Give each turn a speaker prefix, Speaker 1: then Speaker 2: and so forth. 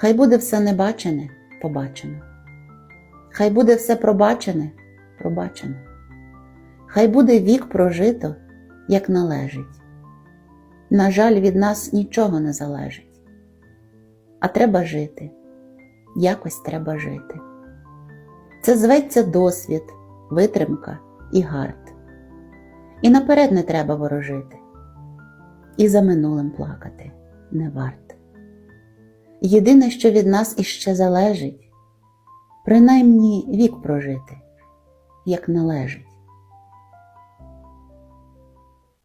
Speaker 1: Хай буде все небачене, побачено. Хай буде все пробачене, пробачено. Хай буде вік прожито, як належить. На жаль, від нас нічого не залежить. А треба жити, якось треба жити. Це зветься досвід, витримка і гард. І наперед не треба ворожити, і за минулим плакати не варт. Єдине, що від нас іще залежить, принаймні вік прожити, як належить.